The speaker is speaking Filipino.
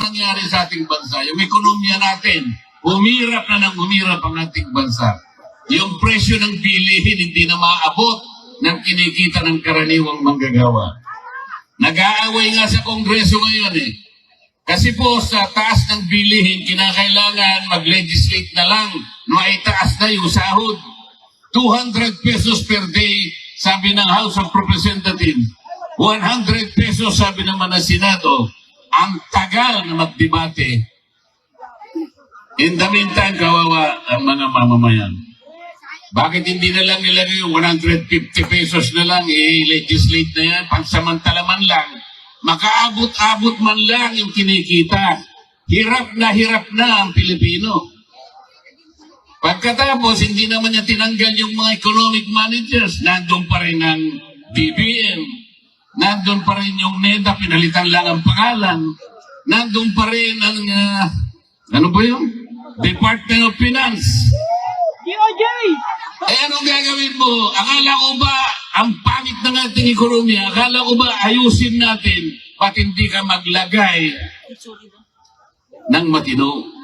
nangyari sa ating bansa, yung ekonomiya natin, humirap na ng humirap ang ating bansa. Yung presyo ng bilihin hindi na maabot ng kinikita ng karaniwang manggagawa. Nag-aaway nga sa Kongreso ngayon eh. Kasi po sa taas ng bilihin, kinakailangan mag-legislate na lang na itaas na yung sahod. 200 pesos per day, sabi ng House of Representatives. 100 pesos, sabi naman ng Senado. Ang tagal na magdebate. In the meantime, kawawa ang mga mamamayan. Bakit hindi na lang nilagay yung 150 pesos na lang, i-legislate na yan, pansamantala man lang, makaabot-abot man lang yung kinikita. Hirap na hirap na ang Pilipino. Pagkatapos, hindi naman niya tinanggal yung mga economic managers. Nandun pa rin ang BBM. Nandun pa rin yung NEDA, pinalitan lang ang pangalan. Nandun pa rin ang, ah, ano ba yun? Department of Finance. DOJ! Eh anong gagawin mo? Akala ko ba ang pangit ng ating ekonomiya? Akala ko ba ayusin natin ba't hindi ka maglagay ng matino?